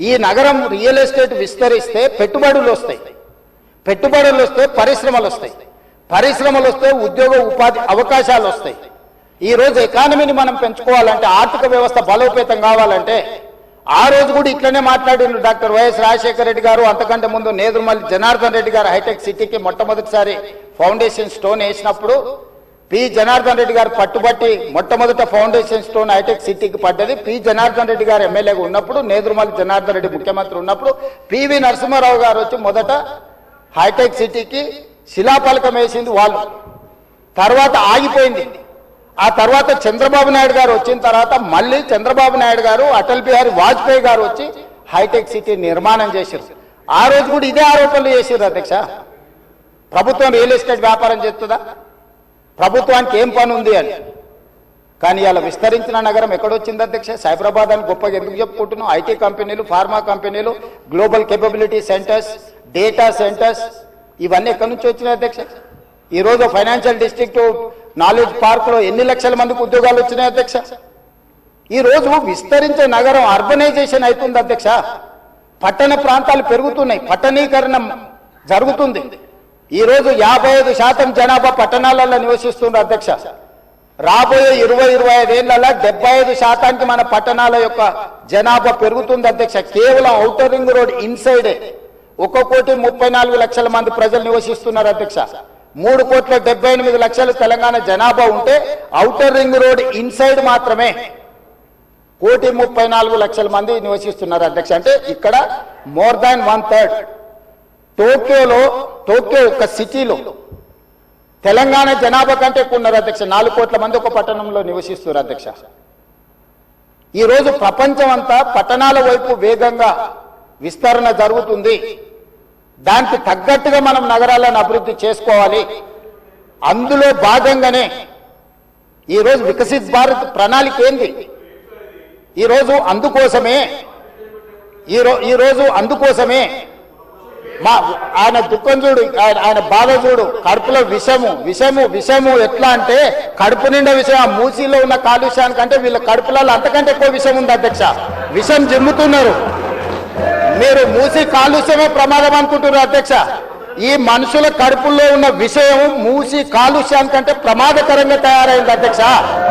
ఈ నగరం real estate విస్తరిస్తే పెట్టుబడులు వస్తాయి. పెట్టుబడులు వస్తే పరిశ్రమలు వస్తాయి. పరిశ్రమలు వస్తే ఉద్యోగ ఉపాధి అవకాశాలు వస్తాయి. ఈ రోజు ఎకానమీని మనం పెంచుకోవాలంటే ఆర్థిక వ్యవస్థ బలోపేతం కావాలంటే ఆ రోజు కూడా ఇట్లనే మాట్లాడిండు డాక్టర్ వైఎస్ రాజశేఖర రెడ్డి గారు. అంతకంటే ముందు నేదురుమల్లి జనార్దన్ రెడ్డి గారు హైటెక్ సిటీకి మొట్టమొదటిసారి ఫౌండేషన్ స్టోన్ వేసినప్పుడు పి జనార్దన్ రెడ్డి గారు పట్టుబట్టి మొట్టమొదట ఫౌండేషన్ స్టోన్ హైటెక్ సిటీకి పడ్డది. పి జనార్దన్ రెడ్డి గారు ఎమ్మెల్యేగా ఉన్నప్పుడు నేదురుమల్లి జనార్దన్ రెడ్డి ముఖ్యమంత్రి ఉన్నప్పుడు పివి నరసింహారావు గారు వచ్చి మొదట హైటెక్ సిటీకి శిలాఫలకం వేసింది వాళ్ళు. తర్వాత ఆగిపోయింది. ఆ తర్వాత చంద్రబాబు నాయుడు గారు వచ్చిన తర్వాత మళ్ళీ చంద్రబాబు నాయుడు గారు అటల్ బిహారీ వాజ్పేయి గారు వచ్చి హైటెక్ సిటీ నిర్మాణం చేశారు. ఆ రోజు కూడా ఇదే ఆరోపణలు చేసారు అధ్యక్ష. ప్రభుత్వం రియల్ ఎస్టేట్ వ్యాపారం చేస్తుందా? ప్రభుత్వానికి ఏం పని ఉంది అని. కానీ ఇలా విస్తరించిన నగరం ఎక్కడొచ్చింది అధ్యక్ష? సైబరాబాద్ అని గొప్పగా ఎందుకు చెప్పుకుంటున్నాం ఐటీ కంపెనీలు ఫార్మా కంపెనీలు global capability centres data centres ఇవన్నీ ఎక్కడి నుంచి వచ్చినాయి అధ్యక్ష? ఈరోజు ఫైనాన్షియల్ డిస్ట్రిక్ట్ నాలెడ్జ్ పార్క్లో ఎన్ని లక్షల మందికి ఉద్యోగాలు వచ్చినాయి అధ్యక్ష? ఈ రోజు విస్తరించే నగరం అర్బనైజేషన్ అవుతుంది అధ్యక్ష. పట్టణ ప్రాంతాలు పెరుగుతున్నాయి. పట్టణీకరణ జరుగుతుంది. ఈరోజు యాభై ఐదు శాతం జనాభా పట్టణాలలో నివసిస్తున్నారు అధ్యక్ష. రాబోయే ఇరవై ఇరవై ఐదేళ్ళలో డెబ్బై ఐదు శాతానికి మన పట్టణాల యొక్క జనాభా పెరుగుతుంది అధ్యక్ష. కేవలం ఔటర్ రింగ్ రోడ్ ఇన్సైడే ఒక కోటి ముప్పై నాలుగు లక్షల మంది ప్రజలు నివసిస్తున్నారు అధ్యక్ష. మూడు కోట్ల డెబ్బై ఎనిమిది లక్షలు తెలంగాణ జనాభా ఉంటే ఔటర్ రింగ్ రోడ్ ఇన్సైడ్ మాత్రమే కోటి ముప్పై నాలుగు లక్షల మంది నివసిస్తున్నారు అధ్యక్ష. అంటే ఇక్కడ మోర్ దాన్ వన్ థర్డ్. టోక్యోలో టోక్యో ఒక సిటీలో. తెలంగాణ జనాభా కంటే ఎక్కువ ఉన్నారు అధ్యక్ష. నాలుగు కోట్ల మంది ఒక పట్టణంలో నివసిస్తున్నారు అధ్యక్ష. ఈ రోజు ప్రపంచం అంతా పట్టణాల వైపు వేగంగా విస్తరణ జరుగుతుంది. దానికి తగ్గట్టుగా మనం నగరాలను అభివృద్ధి చేసుకోవాలి. అందులో భాగంగానే ఈ రోజు వికసిత్ భారత్ ప్రణాళిక ఏంది? ఈ రోజు అందుకోసమే ఈ ఈరోజు ఈ రోజు అందుకోసమే మా ఆయన దుఃఖం చూడు ఆయన ఆయన బాధ చూడు కడుపులో విషము విషము విషము ఎట్లా అంటే కడుపు నిండా విషయం ఆ మూసీలో ఉన్న కాలుష్యానికంటే వీళ్ళ కడుపులలో అంతకంటే ఎక్కువ విషం ఉంది అధ్యక్ష. విషం జిమ్ముతున్నారు. మీరు మూసి కాలుష్యమే ప్రమాదం అనుకుంటున్నారు అధ్యక్ష. ఈ మనుషుల కడుపుల్లో ఉన్న విషయం మూసి కాలుష్యానికంటే ప్రమాదకరంగా తయారైంది అధ్యక్ష.